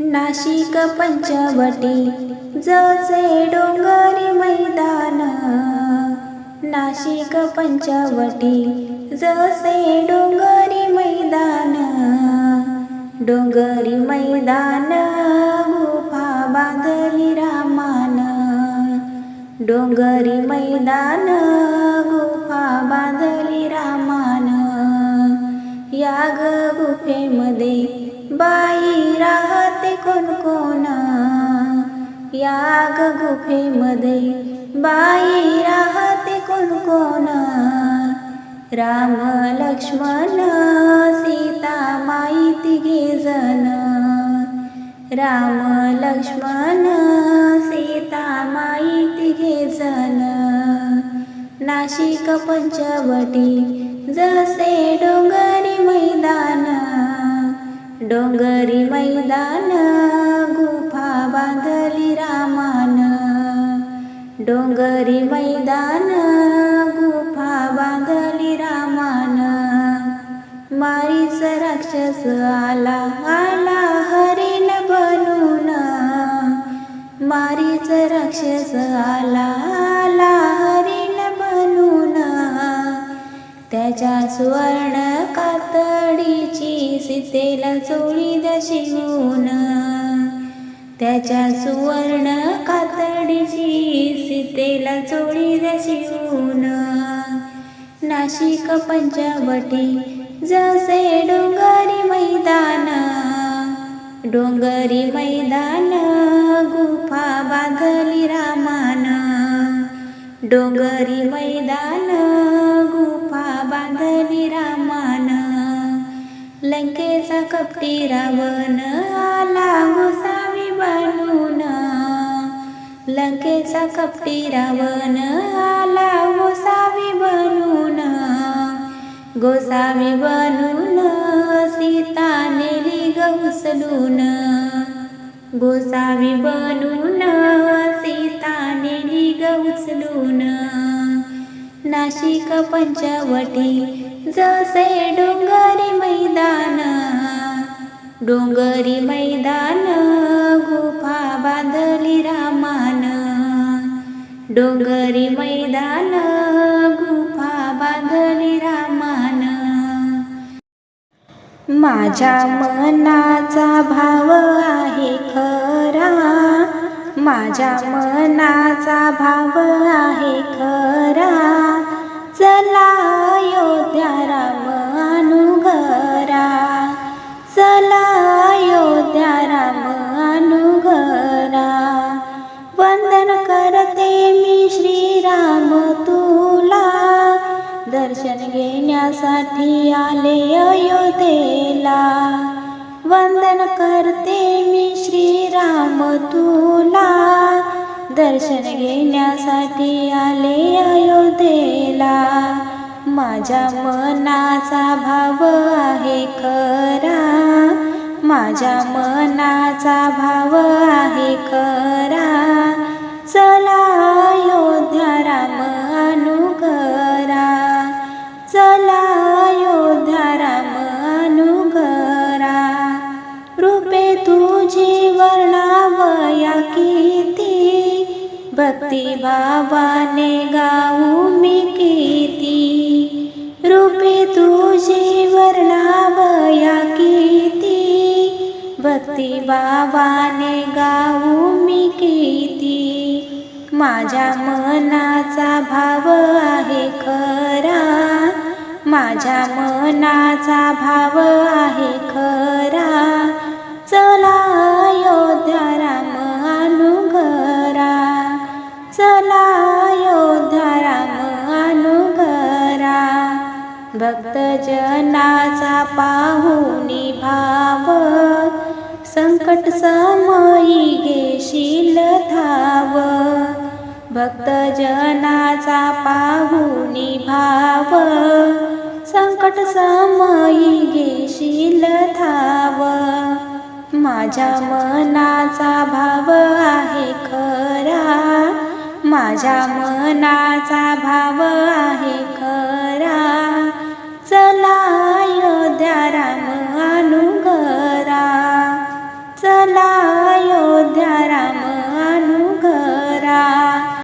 नाशिक पंचवटी जसे डोंगरी मैदान. नाशिक पंचवटी जसे डोंगरी मैदान. डोंगरी मैदान गुफा बांधली रामान. डोंगरी मैदान गुफा बांधली रामान. या गुफेमध्ये बाय राहते कोण? कोण गुफेमध्ये बाई राहते कोण कोण? राम लक्ष्मण सीता माहिती घे जण. राम लक्ष्मण सीता माहिती घे जण. नाशिक पंचवटी जसे डोंगरी मैदान गुफा बांधली रामान. डोंगरी मैदान गुफा बांधली रामान. मारीस राक्षस आला आला हरिण बनून. मारीच राक्षस आला आला हरिण बनून. त्याच्या सुवर्ण सीतेला चोळी द्या शिवून त्याच्या सुवर्ण कातडीची सीतेला चोळी द्या शिवून. नाशिक पंचवटी जसे डोंगरी मैदान डोंगरी मैदान गुफा बांधली रामान. डोंगरी मैदान गुफा बांधली रामान. लंकेचा कपटी रावण आला गोसावी बनून. लंकेचा कपटी रावण आला गोसावी बनून. गोसावी बनून सीता नेली गौसलून गोसावी बनून सीता नेली गौसलून नाशिक पंचवटी जसे डोंगरी मैदान डोंगरी मैदान गुफा बांधली रामान. डोंगरी मैदान गुफा बांधली रामान. माझ्या मनाचा भाव आहे खरा. माझ्या मनाचा भाव आहे खरा. घेण्यासाठी आले अयोध्येला. वंदन करते मी श्रीराम तुला. दर्शन घेण्यासाठी आले अयोध्येला. माझ्या मनाचा भाव आहे खरा. माझ्या मनाचा भाव आहे खरा. चला अयोध्या राम अनुकरा रूपे तुझी वर्णावया किती भक्ती भावाने गाऊ मी किती रूपे तुझी वर्णावया किती भक्ती भावाने गाऊ मी किती माझ्या मनाचा भाव आहे खरा. माझ्या मनाचा भाव आहे खरा. चला अयोध्या राम अनुघरा चला अयोध्या राम अनुघरा भक्तजनाचा पाहुनी भाव. संकट समयी घेशील धाव. भक्तजनाचा पाहुनी भाव. संकट समयी घेशील थाव माझ्या मनाचा भाव आहे खरा. माझ्या मनाचा भाव आहे खरा. चला